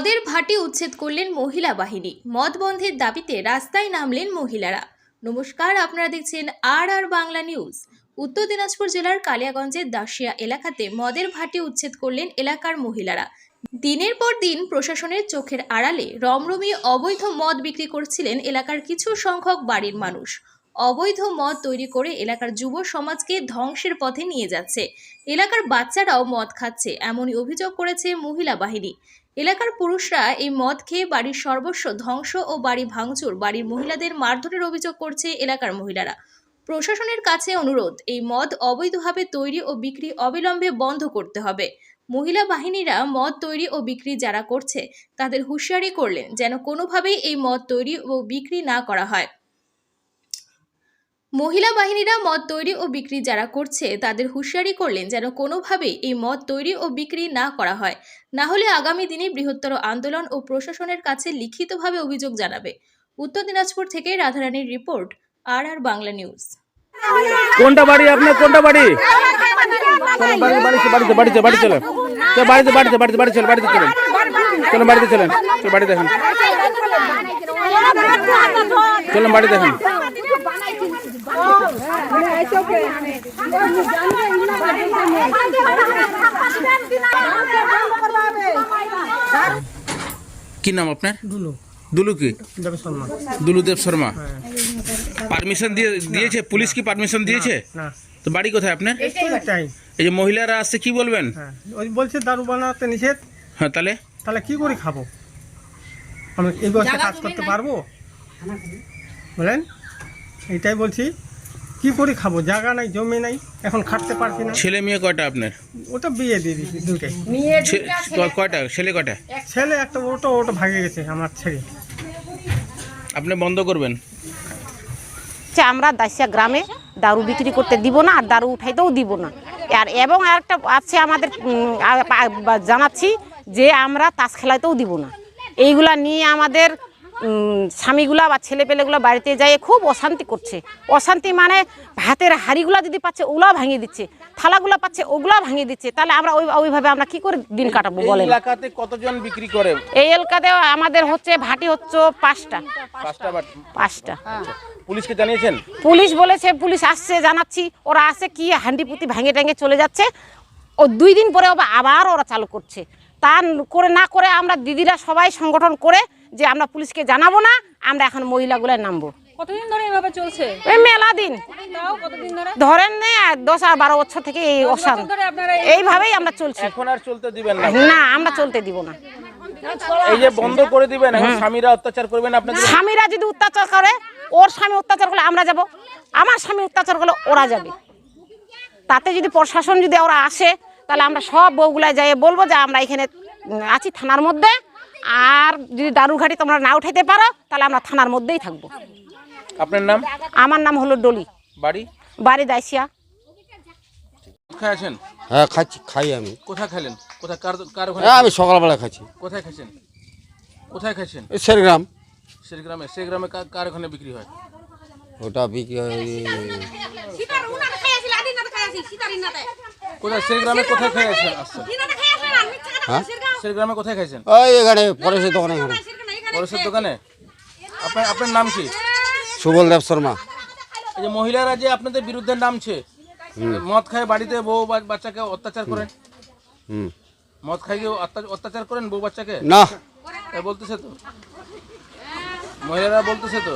মদের ভাটি উচ্ছেদ করলেন মহিলা বাহিনী। মদ বন্ধের দাবিতে রাস্তায় নামলেন মহিলারা। নমস্কার, আপনারা দেখছেন আর আর বাংলা নিউজ। উত্তর দিনাজপুর জেলার কালিয়াগঞ্জের দাসিয়া এলাকাতে মদের ভাটি উচ্ছেদ করলেন এলাকার মহিলারা। দিনের পর দিন প্রশাসনের চোখের আড়ালে রমরমিয়ে অবৈধ মদ বিক্রি করছিলেন এলাকার কিছু সংখ্যক বাড়ির মানুষ। অবৈধ মদ তৈরি করে এলাকার যুব সমাজকে ধ্বংসের পথে নিয়ে যাচ্ছে। এলাকার বাচ্চারাও মদ খাচ্ছে, এমনই অভিযোগ করেছে মহিলা বাহিনী। এলাকার পুরুষরা এই মদ খেয়ে বাড়ির সর্বস্ব ধ্বংস ও বাড়ি ভাঙচুর, বাড়ির মহিলাদের মারধরের অভিযোগ করছে এলাকার মহিলারা। প্রশাসনের কাছে অনুরোধ, এই মদ অবৈধভাবে তৈরি ও বিক্রি অবিলম্বে বন্ধ করতে হবে। মহিলা বাহিনীরা মদ তৈরি ও বিক্রি যারা করছে, তাদের হুঁশিয়ারি করলেন যেন কোনোভাবেই এই মদ তৈরি ও বিক্রি না করা হয়। মহিলা বাহিনীরা মদ তৈরি ও বিক্রি যারা করছে, তাদের হুঁশিয়ারি করলেন যেন কোনোভাবেই এই মদ তৈরি ও বিক্রি না করা হয়। না হলে আগামী দিনে বৃহত্তর আন্দোলন ও প্রশাসনের কাছে লিখিতভাবে অভিযোগ জানাবে। উত্তর দিনাজপুর থেকে রাধারানীর রিপোর্ট আর আর বাংলা নিউজ। কোনটা বাড়ি আপনার? কোনটা বাড়ি? বাড়িতে দেখেন। বাড়ি দেখেন। কি নাম আপনার? দুলু। দুলু কি? দেব শর্মা। দুলুদেব শর্মা। পারমিশন দিয়ে দিয়েছে? পুলিশ কি পারমিশন দিয়েছে? তো বাড়ি কোথায় আপনার? এই যে মহিলারা আসছে কি বলবেন? হ্যাঁ ওই বলছে দারু বানাতে নিষেধ। হ্যাঁ তাহলে? তাহলে কি করে খাব? আমি এই বয়সে কাজ করতে পারব? বলেন এটাই বলছি। কি করে খাব? জায়গা নাই জমি নাই এখন খাটতে পারছি না। ছেলে মেয়ে কয়টা আপনার? ওটা বিয়ে দিয়ে দিয়েছি দুটাই ছে- ক- কয়টা? ছেলে কয়টা? ছেলে একটা ওটা ওটা ভাগে গেছে আমার ছেলে। আপনি বন্ধ করবেন? হচ্ছে আমরা দাসিয়া গ্রামে দারু বিক্রি করতে দিব না আর দারু উঠাইতেও দিব না। আর এবং আরেকটা আছে আমাদের উম, আ- আ- বা- জানাচ্ছি যে আমরা তাস খেলাইতেও দিব না। এইগুলা নিয়ে আমাদের স্বামীগুলা বা ছেলেপেলেগুলো বাড়িতে যায় খুব অশান্তি করছে। অশান্তি মানে ভাতের হাড়িগুলা যদি পাচ্ছে ওগুলা ভাঙিয়ে দিচ্ছে থালাগুলা পাচ্ছে ওগুলা ভাঙিয়ে দিচ্ছে তাহলে আমরা ওই ওইভাবে আমরা কি করে দিন কাটাবো বলেন? এলাকাতে কতজন বিক্রি করে? এই এলাকাতে আমাদের হচ্ছে ভাটি হচ্ছে পাঁচটা। পাঁচটা পাঁচটা। পুলিশকে জানিয়েছেন? পুলিশ বলেছে পুলিশ আসছে জানাচ্ছি ওরা আসে কি হান্ডি পুতি ভাঙে ট্যাঙে চলে যাচ্ছে। ও দুই দিন পরে আবার আবার ওরা চালু করছে। তা করে না করে আমরা দিদিরা সবাই সংগঠন করে যে আমরা পুলিশকে জানাব না আমরা এখন মহিলাগুলো নামবো। কতদিন ধরে এভাবে চলছে? এই মেলা দিন। তাও কতদিন ধরে? ধরেন নে আর দশ আর বারো বছর থেকে এই এইভাবেই আমরা চলছি। এখন আর চলতে দিবেন না। না আমরা চলতে দিব না। এই যে বন্ধ করে দিবেন স্বামীরা অত্যাচার করবেন আপনাদের স্বামীরা যদি অত্যাচার করে ওর স্বামী অত্যাচার করলে আমরা যাব? আমার স্বামী অত্যাচার করলে ওরা যাবে? তাতে যদি প্রশাসন যদি ওরা আসে তাহলে আমরা সব বউগুলায় যাই বলব যে আমরা এখানে আছি থানার মধ্যে। আর যদি দারুঘাটি তোমরা না উঠাইতে পারো তাহলে আমরা থানার মধ্যেই থাকব। আপনার নাম? আমার নাম হলো ডলি। বাড়ি? বাড়ি দাইসিয়া। কোথায় আছেন? হ্যাঁ খাচ্ছি খাই আমি। কোথায় খেলেন কোথায় কার কার ওখানে হ্যাঁ আমি সকালবেলা খাচ্ছি। কোথায় খাচ্ছেন কোথায় খাচ্ছেন এই শেরগ্রাম। সে গ্রামে সে গ্রামে কার- কার ওখানে বিক্রি হয়? ওটা বিক্রি হয় কোথায় সে গ্রামে কোথায় খেয়ে আসছেন আসছেন হ্যাঁ? সে গ্রামে কোথায় খাইছেন? ওই এখানে পরেশের দোকানে এখানে পরেশের দোকানে? আপনার আপনার নাম কি? সুবল দেব শর্মা। এই যে মহিলারা যে আপনাদের বিরুদ্ধে নামছে মদ খায় বাড়িতে বউ বা- বাচ্চাকে অত্যাচার করেন? হুম। মদ খাইয়ে অত্যা- অত্যাচার করেন বউ বাচ্চাকে? না। এ বলতেছে তো। মহিলারা বলতেছে তো।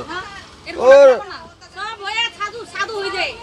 ওর সব হয়ে সাধু সাধু হয়ে যায়।